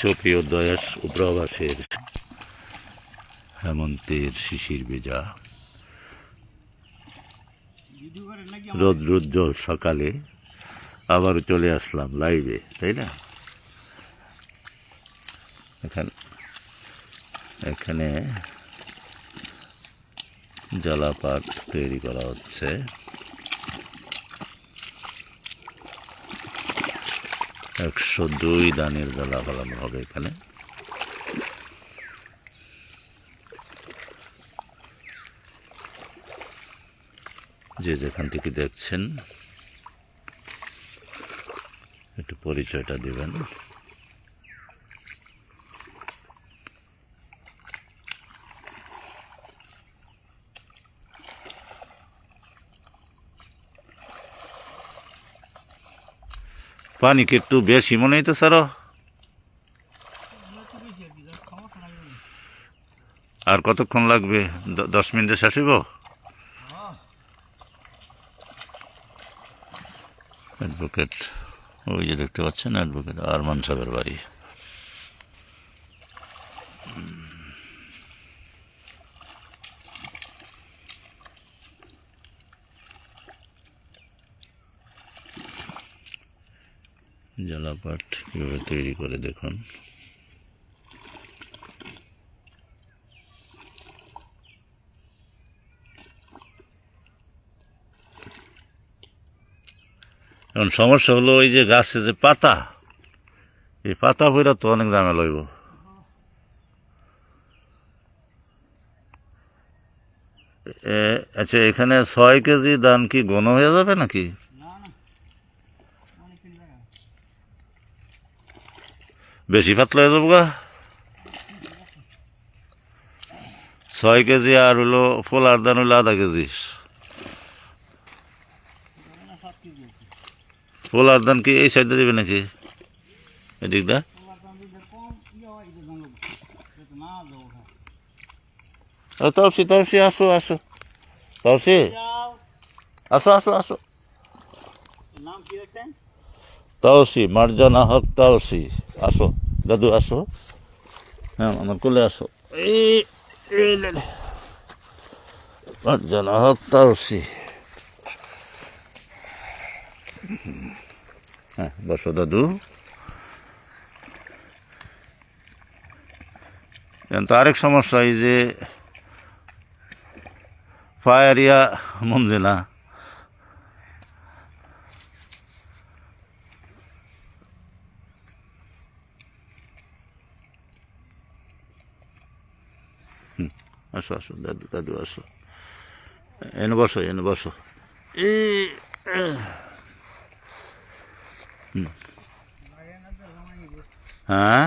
সুপ্রিয় দয়াস উপরাবাসের হেমন্তের শিশির ভেজা রৌদ্রোজ্জ্বল সকালে আবারও চলে আসলাম লাইভে, তাই না? এখানে এখানে জলাপাত তৈরি করা হচ্ছে। একশো দুই দানের দলা ফলানো হবে এখানে। যে যেখান থেকে দেখছেন একটু পরিচয়টা দিবেন। পানি কি একটু বেশি মনে হইতো স্যার আর কতক্ষণ লাগবে? দশ মিনিটে হইব? অ্যাডভোকেট ওই যে দেখতে পাচ্ছেন অ্যাডভোকেট আরমান সাহেবের বাড়ি। জলাপাট কীভাবে তৈরি করে দেখুন। এখন সমস্যা হলো ওই যে গাছে যে পাতা, এই পাতা ভৈরা তো অনেক ঝামেলা হইব। এ- আচ্ছা এখানে ছয় কেজি ধান কি ঘন হয়ে যাবে নাকি? বেশি পাতলা হয়ে যাব গা ছয় কেজি আর হলো পোলার ধান হলো আধা কেজি। পোলার ধান কি এই সাইডে দেবে নাকি? এদিক দা। ও তলসি তলসি আসো আসো। তলসি? আসো আসো আসো। তাওসি মার্জানা হক তাওসি আসো। দাদু আসো। হ্যাঁ আমার কোলে আসো। এই হ্যাঁ বসো দাদু। কিন্তু আরেক সমস্যা এই যে ফায়ারিয়া মনজে আসো আসো, দাদু দাদু, আসো। এনে বসো এনে বসো। হ্যাঁ?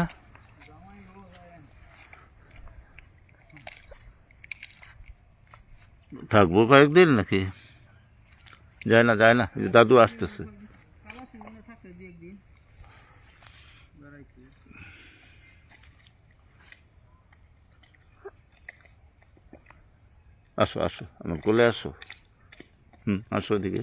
থাকব কয়েকদিন নাকি? যায় না যায় না দাদু আসতেছে থাকতে দিয়ে একদিন বেড়াইতে আসো আসো আমার কোলে আসো। হুম আসো এদিকে।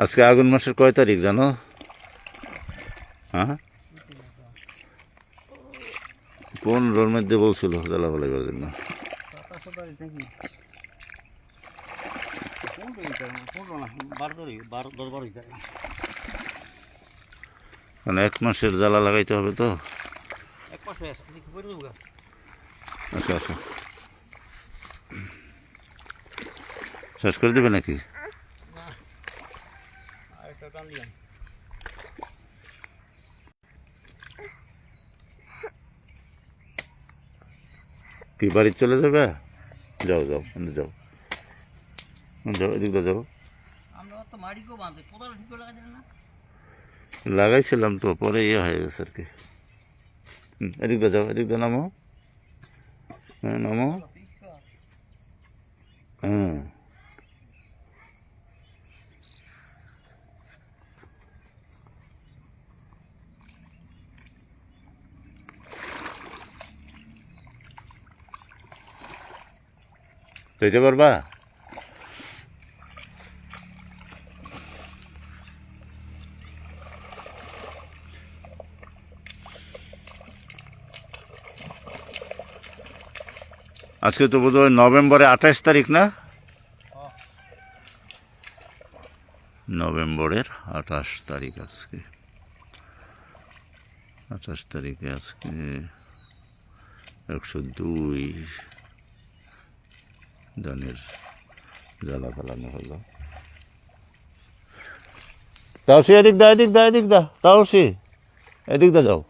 আজকে আগুন মাসের কয় তারিখ জানো? হ্যাঁ? কোন পনেরোর মধ্যে বলছিল? জ্বালাপালা করার জন্য। মানে এক মাসের জ্বালা লাগাইতে হবে তো। আচ্ছা আচ্ছা। শেষ করে দেবে নাকি আর একটা টান দিলাম কি বাড়ি চলে যাবে? যাও যাও যাও। যাও এদিক দিয়ে যাও। লাগাইছিলাম তো পরে ইয়ে হয়ে গেছে আর কি। এদিক দিয়ে যাও এদিক দিয়ে নামো। হ্যাঁ নামো। হ্যাঁ। যেতে পারবা আজকে তো বোধ হয় নভেম্বরে আঠাশ তারিখ না? নভেম্বরের আঠাশ তারিখ আজকে। আঠাশ তারিখে আজকে একশো দুই ধানের জ্বালা ফেলানো হলো। তাও সে এদিক দা এদিক দা এদিক দা তাও সে এদিক দা যাও।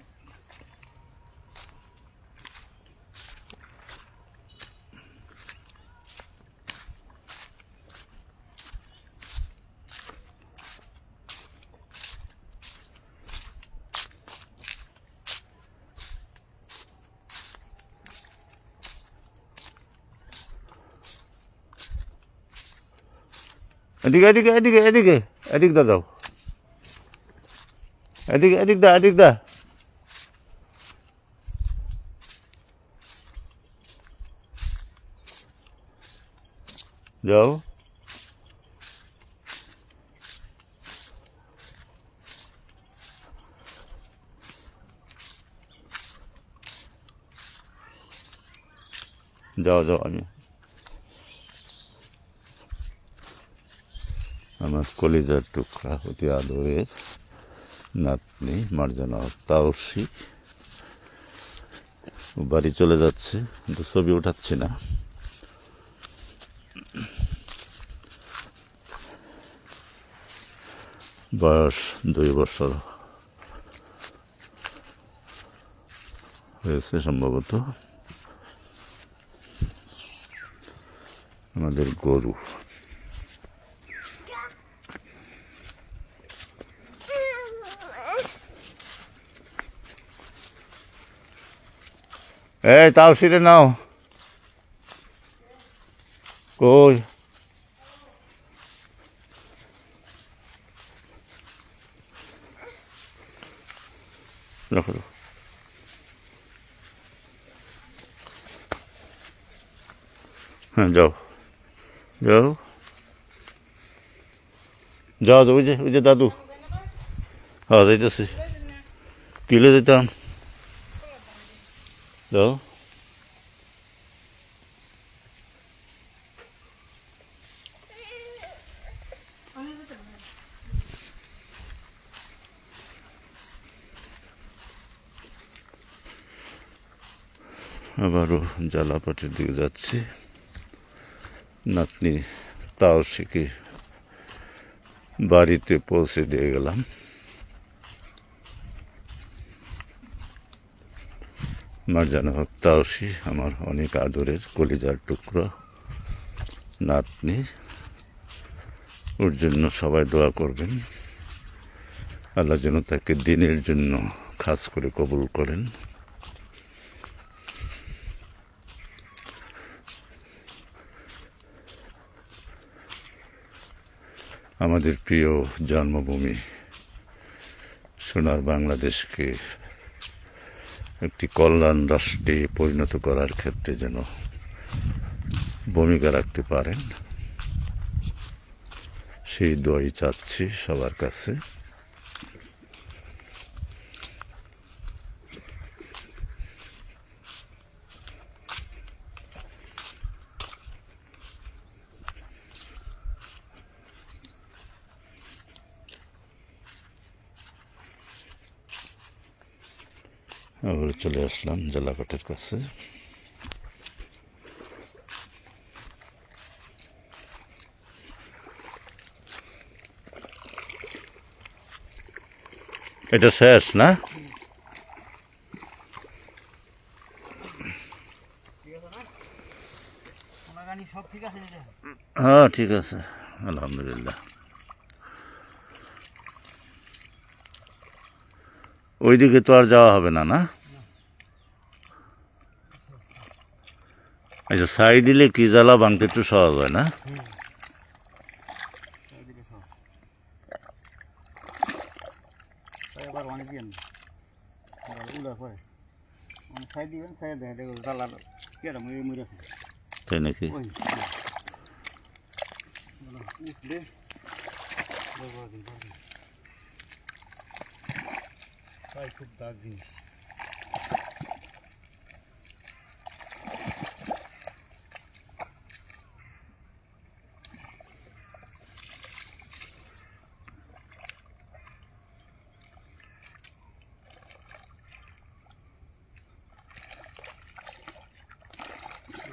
এদিকে এদিকে এদিকে এদিকে এদিক দা যাও এদিকে এদিক দা এদিক দা যাও যাও যাও আমি কলিজার টুকরা অতি আদরের নাতনি মার্জানা তাওসি বাড়ি চলে যাচ্ছে, কিন্তু ছবি উঠাচ্ছি না। বয়স দুই বছর। হয়েছে সম্ভবত। আমাদের গরু। এই, তাও সিটে নাও। কই? রাখো রাখো। হ্যাঁ যাও। যাও। যাও ওই যে ওই যে দাদু। হ্যাঁ যাইতেছি। কিলে যেতাম যাও আবারও জ্বালাপাটির দিকে যাচ্ছি। নাতনি তাও শিখে বাড়িতে পৌঁছে দিয়ে গেলাম। মার্জানা হক তাওসি আমার অনেক আদরের কলিজার টুকরো, নাতনি। ওর জন্য সবাই দোয়া করবেন। আল্লাহ যেন তাকে দিনের জন্য খাস করে কবুল করেন। আমাদের প্রিয় জন্মভূমি সোনার বাংলাদেশকে একটি কল্যাণ রাষ্ট্রে পরিণত করার ক্ষেত্রে যেন ভূমিকা রাখতে পারেন, সেই দোয়াই চাচ্ছি সবার কাছে। আবার চলে আসলাম জেলাঘাটের কাছে। এটা শেষ, না? হ্যাঁ ঠিক আছে। আলহামদুলিল্লাহ। ওইদিকে তো আর যাওয়া হবে না না? আচ্ছা ছাই দিলে কি জ্বালা ভাঙতে একটু সহজ হয় না? দিন উলার পরে অনেক খাই দিবেন খাই দেয় দেখো জ্বালার কেটা মুড়ে মুড়ে তাই নাকি ওই উঠলে ব্যবহার দিন তাই খুব দাগ জিনিস যেরকম ভাবছিলাম এত সুন্দর হয়ে গেছে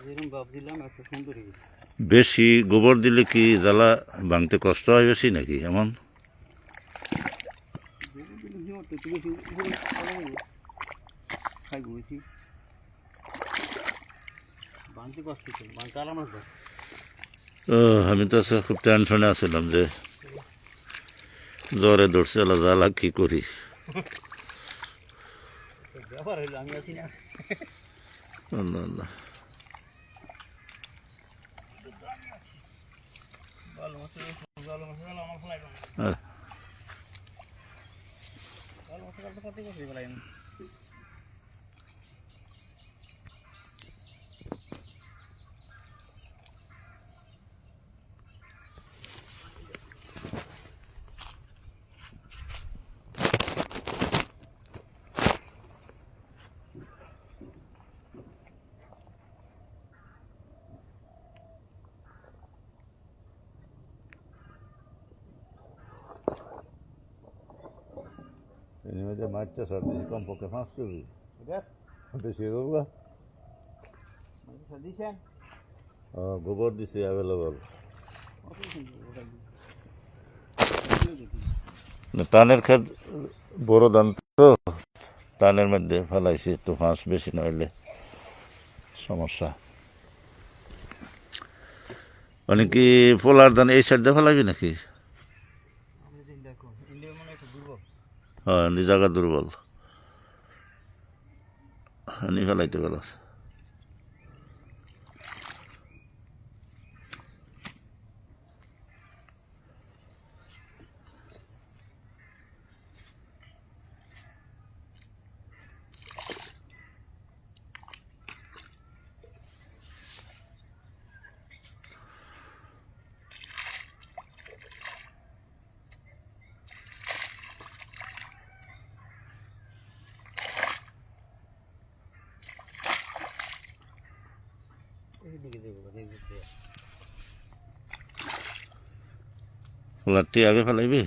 বেশি গোবর দিলে কি জ্বালা ভাঙতে কষ্ট হয় বেশি নাকি এমন? ও, আমি তো খুব টেনশনে আছিলাম যে জ্বরে ধরছে জ্বালা কি করি। ব্যাপার হইল আমি আছি না। আল্লাহ আল্লাহ। Ito pati ko, hindi ko lang মধ্যে মাছ চাষ আর বেশি কমপক্ষে পাঁচ কেজি বেশি দিছেন গোবর দিছে অ্যাভেলেবল টানের ক্ষেত বড় ধান তো টানের মধ্যে ফেলাইছি একটু ফাঁস বেশি নইলে সমস্যা মানে কি পোলার ধান এই সাইড দিয়ে ফেলাবি নাকি আপনি দিন দেখো ইন্ডিয়া মনে হয় একটু দুর্বল হ্যাঁ নি জায়গা দুর্বল। নি ফেলাইতে গেল এইদিকে দেবো দেখতে পোলারটি আগে ফেলাইবি?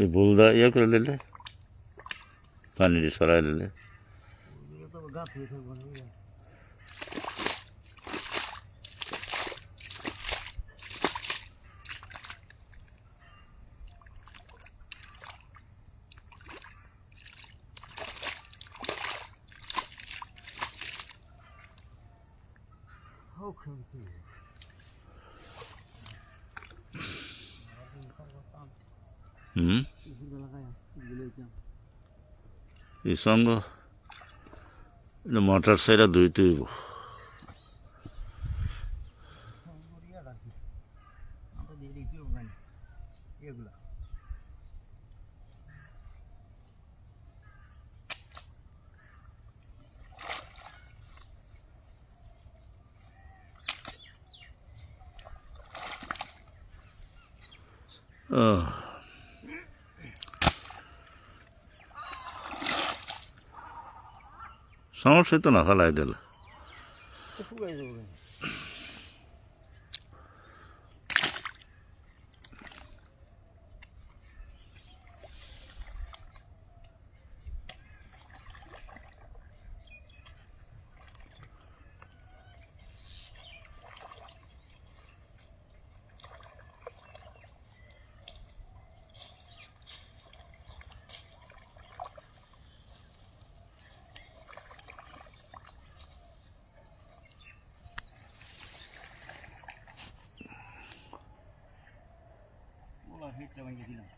এই বুলদা ইয়ে করে নিলে পানি সরাই নিলে এদিকে তো গাছ হয়ে থাকব না বুঝলেন? হোক শান্তি। হুম এই সঙ্গ মোটর তুইব বড়িয়া রাখি। আমরা দিয়ে দিই, কেউ জানে। এগুলা। সমস্যা তো না ফেলাই দিলে। ভিতরে ভেঙে দিলাম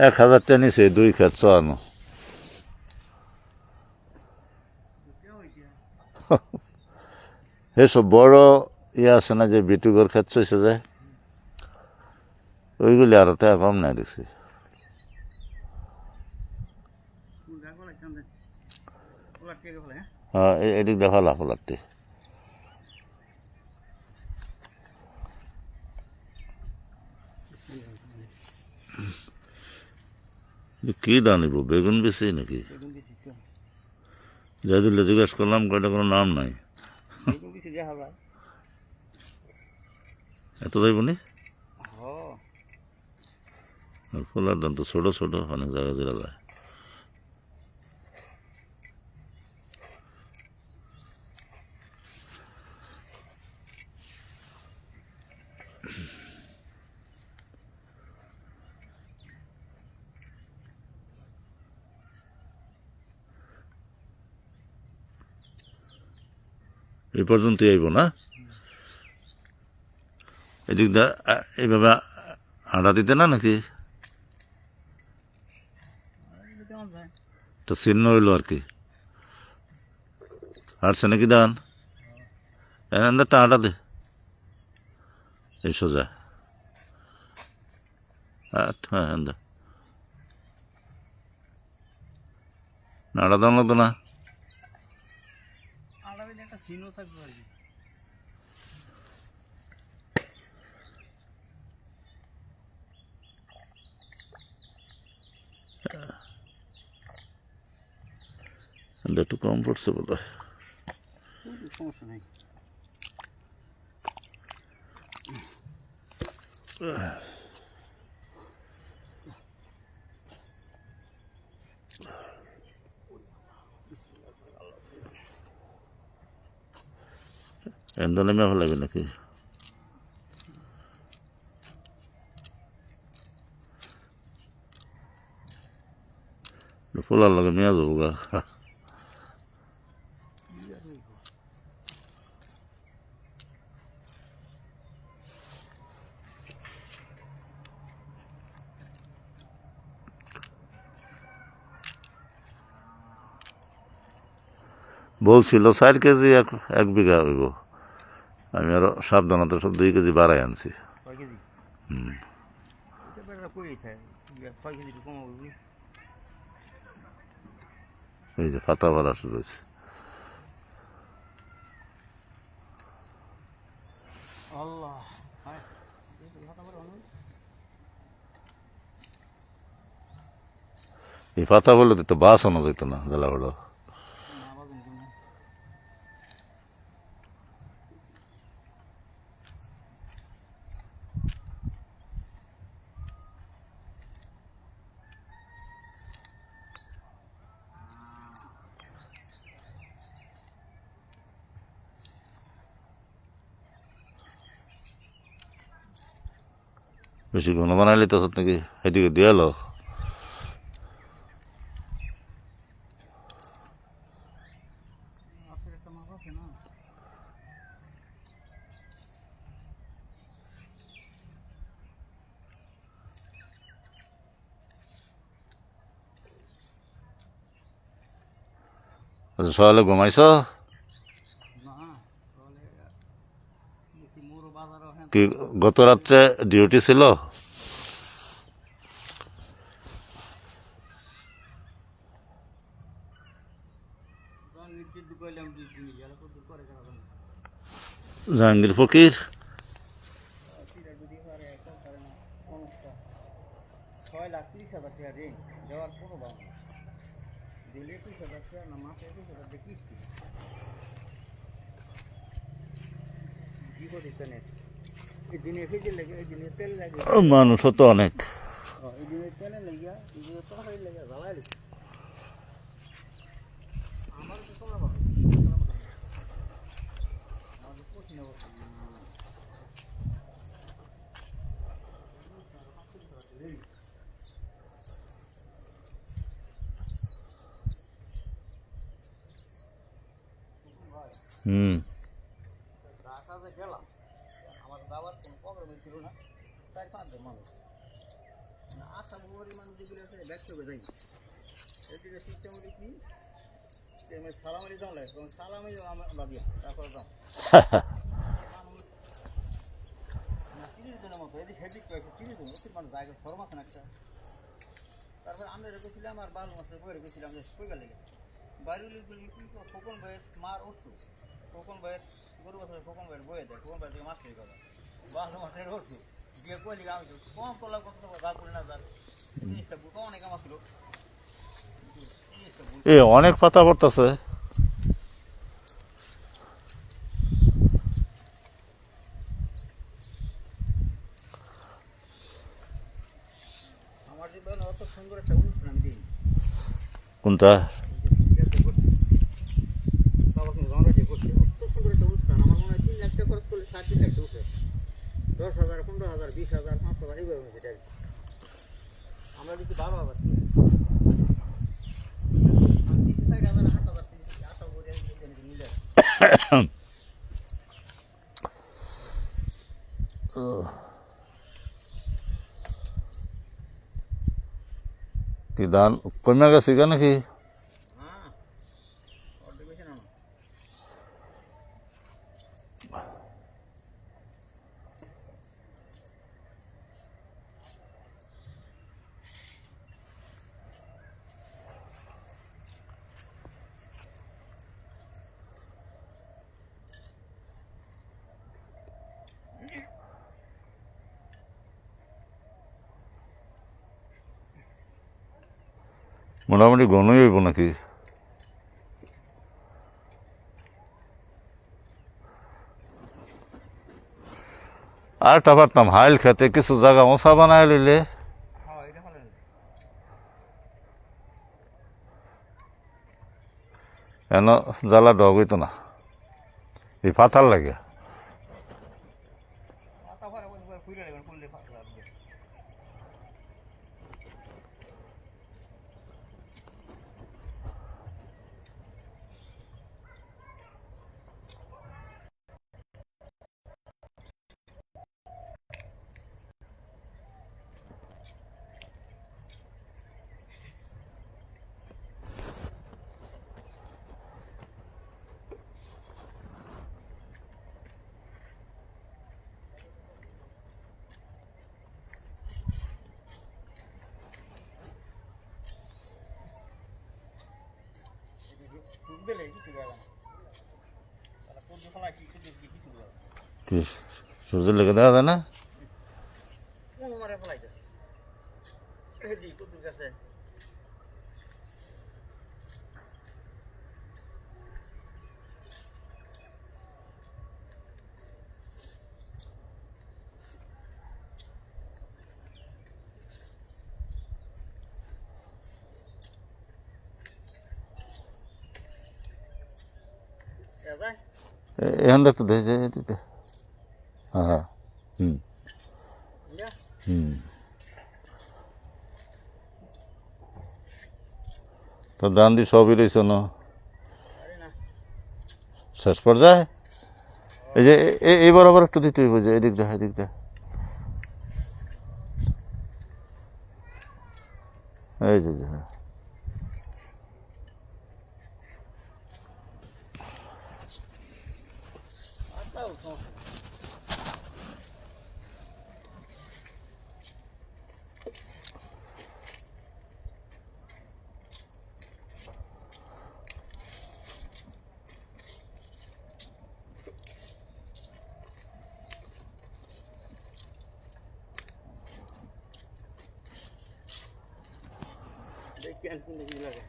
এক হাজার টাকা নিছে দুই খেত চড়ানো এসব বড় ইয়ে আছে না যে বিটুগর ক্ষেত চষে যায় ওইগুলি আরও টাকা কম নাই দেখছি। হ্যাঁ? হ্যাঁ এদিক দেখা লাফলাটি কি দানিব বেগুন বেশি নাকি? জাদুল্লা জিজ্ঞাসা করলাম কয়টা কোনো নাম নাই। এত যাইবনি নি? আর ফুলার দাম তো ছোট ছোট অনেক জায়গা জেলা যায়। এই পর্যন্তই আইব না? এদিক দা এইভাবে আড়া দিতে না নাকি? তো চিহ্ন হইল আর কি। হারছে নাকি দান এখান টাটা দে। এই সোজা। আট হ্যাঁ এন্দা নাড়া দাম লাগতো না? থাকবে আর কি একটু কম পড়ছে বলে সমস্যা নেই। এন্দা নেমে ফেলাবি নাকি? ফুলার লগে মেয়া যাব গা। বলছিল চার কেজি এক এক বিঘা হইব। আমি আরও সাবধানতা সব দুই কেজি বাড়াই আনছি। এই যে পাতা ভরা শুরু হয়েছে। হ্যাঁ এই পাতা বললে তো বাস আনা যেত না, জ্বালা বড় না, আবার কিন্তু না। বেশি ঘন বানাইলে তো নাকি এদিকে দিয়ে না আচ্ছা, সকালে ঘুমাইছ? হ্যাঁ। কি গত রাত্রে ডিউটি ছিল তখন নির্দেশ দিয়ে কইলাম দুই দিন গেলে কত দূর করে কেনা জানো জাহাঙ্গীর ফকির সেটা যদি পারে একটা পারে না সমস্যা ছয় লাখ তিরিশ হাজার টাকা ঋণ দেওয়ার কোনো ভাব না দিলে একুশ হাজার টাকা না মাসে একুশ হাজার টাকা কিস্তি বিপদ এখানে এই দিনে ফেজে লাগে এই দিনে তেল লাগে মানুষও তো অনেক এই দিনে তেলে লাগিয়া এই দিনে তরকারি লাগে জ্বালাই লাগে আমার তো তোলা ভালো আমাদের পছন্দ হবে হুম। গেলাম আমার দাবার কোনো প্রবলেম ছিল না চার পাঁচজন মানুষ আসাম উপরে মানুষ যেগুলো আছে ব্যস্ত হয়ে যাই এদিকে সিস্টেম দেখি সালামারি যাও লাগে সালামারি আমার বাদিয়া তারপর তিরিশ জনের মতো এদিক সেদিক কয়েছে তিরিশ জন অতি মানুষ জায়গা ফরম আছে না একটা তারপর আমরা রেখেছিলাম আর বারো মাসের বই রেখেছিলাম যে কই গেলে বাড়িগুলি কি খোকন বয়স মার ওষুধ খোকন বয়স গরু বছর খোকন বয়স বয়ে দেয় খোকন বয়স থেকে মাছ খেয়ে গেল অনেক এ অনেক পাতা পড়তেছে। আমার জীবনে অত সুন্দর একটা অনুষ্ঠান আমি দিই কোনটা বাবা কিন্তু আমরা যে করছি অত সুন্দর একটা অনুষ্ঠান আমার মনে হয় তিন লাখ টাকা খরচ করলে সাড়ে তিন লাখ টাকা উঠে দশ হাজার পনেরো হাজার বিশ হাজার পাঁচ হাজার এইভাবে হয়েছে এটা আমরা দিচ্ছি বারো হাজার আমি দিচ্ছি চার হাজার আট হাজার দিচ্ছি, আশা করি আমি দিচ্ছি নাকি মিলে কি ধান কমে গেছে কেন নাকি হ্যাঁ অর্ধেক বেশি না মোটামুটি ঘনই হইব নাকি? আর টা পারতাম হাইল খেতে কিছু জায়গা মশা বানায় লইলে। এন জ্বালা ডগ হইতো না? এই পাতার লাগে মাথা ভরে বসে বসে ফুলে লাগবে ফুললে ফাটলা দিয়ে ফুল দিলে কিছু যাবে না তাহলে ফুল দিয়ে ফেলাই কিছু দিয়ে কিছু যাবে কি সূর্যের লেগে দেওয়া যায় না কোন মারে ফেলাইতেছে এদি কুদুর কাছে যায় এ- এখান দেখতে দে যে এদিকে হ্যাঁ হুম হুম তো ডান দি সবই রয়েছে না শেষ পর্যায়ে? এই যে এ- এ- এই বরাবর একটু দিতে হইব যে এদিক দেখ এদিক দেখ। এই যে, হ্যাঁ আর তাও সমস্যা নেই। দেখি আর কোন দিকে লাগে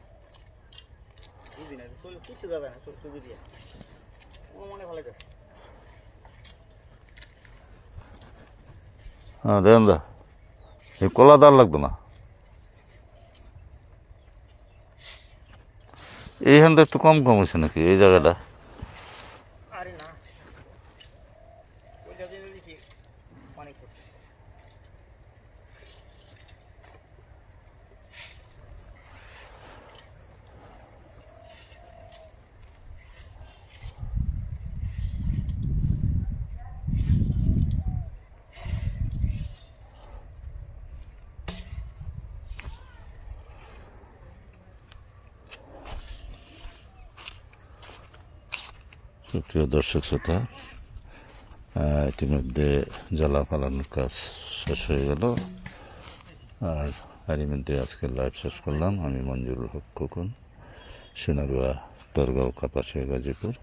বুঝি না শরীর কিচ্ছু যাবে না সব সুবিধা আমার মনে ভালো গেছে হ্যাঁ দেন দা। এই কলা দার লাগতো না। এইখানটা একটু কম কম হয়েছে নাকি, এই জায়গাটা আরে না ওই জায়গায় দেখি অনেক করছে সুপ্রিয় দর্শক শ্রোতা ইতিমধ্যে জ্বালা ফালানোর কাজ শেষ হয়ে গেল। আর মধ্যে আজকে লাইভ শেষ করলাম। আমি মঞ্জুরুল হক খোকন সোনারুয়া তরগাঁও কাপাসিয়া, গাজীপুর।